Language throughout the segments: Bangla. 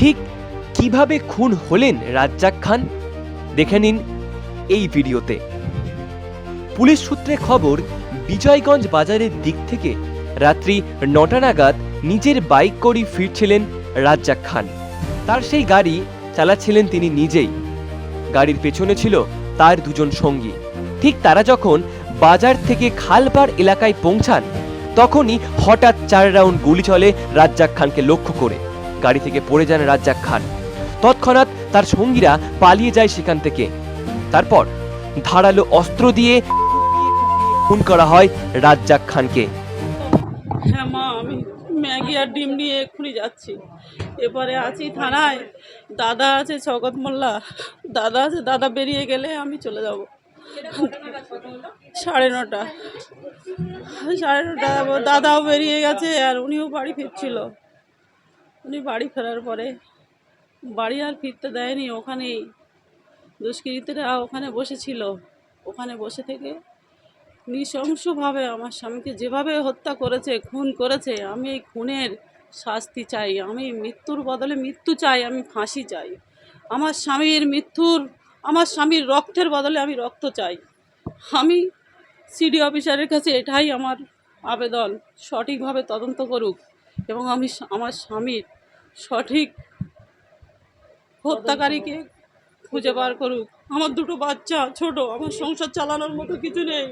ঠিক কীভাবে খুন হলেন রাজ্জাক খান? দেখে নিন এই ভিডিওতে। পুলিশ সূত্রে খবর, বিজয়গঞ্জ বাজারের দিক থেকে রাত্রি নটা নাগাদ নিজের বাইক করেই ফিরছিলেন রাজ্জাক খান। তার সেই গাড়ি চালাচ্ছিলেন তিনি নিজেই। গাড়ির পেছনে ছিল তার দুজন সঙ্গী। ঠিক তারা যখন বাজার থেকে খালপাড় এলাকায় পৌঁছান, তখনই হঠাৎ চার রাউন্ড গুলি চলে রাজ্জাক খানকে লক্ষ্য করে। গাড়ি থেকে পড়ে যান রাজ্জাক খান। তৎক্ষণাৎ তার সঙ্গীরা পালিয়ে যায় সেখান থেকে। তারপর ধারালো অস্ত্র দিয়ে খুন করা হয় রাজ্জাক খানকে। হ্যাঁ মা, আমি ম্যাগি আর ডিম নিয়ে এক্ষুনি যাচ্ছি। এবারে আছি থানায়। দাদা আছে শওকত মোল্লা। দাদা আছে, দাদা বেরিয়ে গেলে আমি চলে যাব। সাড়ে নটা। সাড়ে নটা দাদাও বেরিয়ে গেছে আর উনিও বাড়ি ফিরছিল। উনি বাড়ি ফেরার পরে বাড়ি আর ফিরতে দেয়নি, ওখানেই। দুষ্কৃতীরা ওখানে বসেছিল। ওখানে বসে থেকে নৃশংসভাবে আমার স্বামীকে যেভাবে হত্যা করেছে, খুন করেছে, আমি এই খুনের শাস্তি চাই, আমি মৃত্যুর বদলে মৃত্যু চাই, আমি ফাঁসি চাই। আমার স্বামীর মৃত্যুর, আমার স্বামীর রক্তের বদলে আমি রক্ত চাই। আমি সিডি অফিসারের কাছে এটাই আমার আবেদন, সঠিকভাবে তদন্ত করুক। এবং আমি আমার স্বামীর সঠিক হত্যাকারীকে খুঁজে বার করুক। আমার দুটো বাচ্চা ছোট আমার সংসার চালানোর মতো কিছু নেই।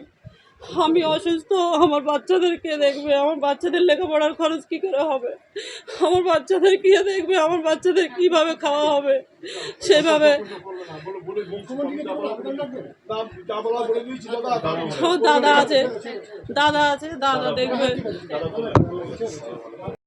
আমি অসুস্থ, আমার বাচ্চাদেরকে দেখবে? আমার বাচ্চাদের লেখাপড়ার খরচ কী করে হবে? আমার বাচ্চাদের কে দেখবে? আমার বাচ্চাদের কীভাবে খাওয়া হবে? সেভাবে দাদা আছে। দাদা আছে, দাদা দেখবে।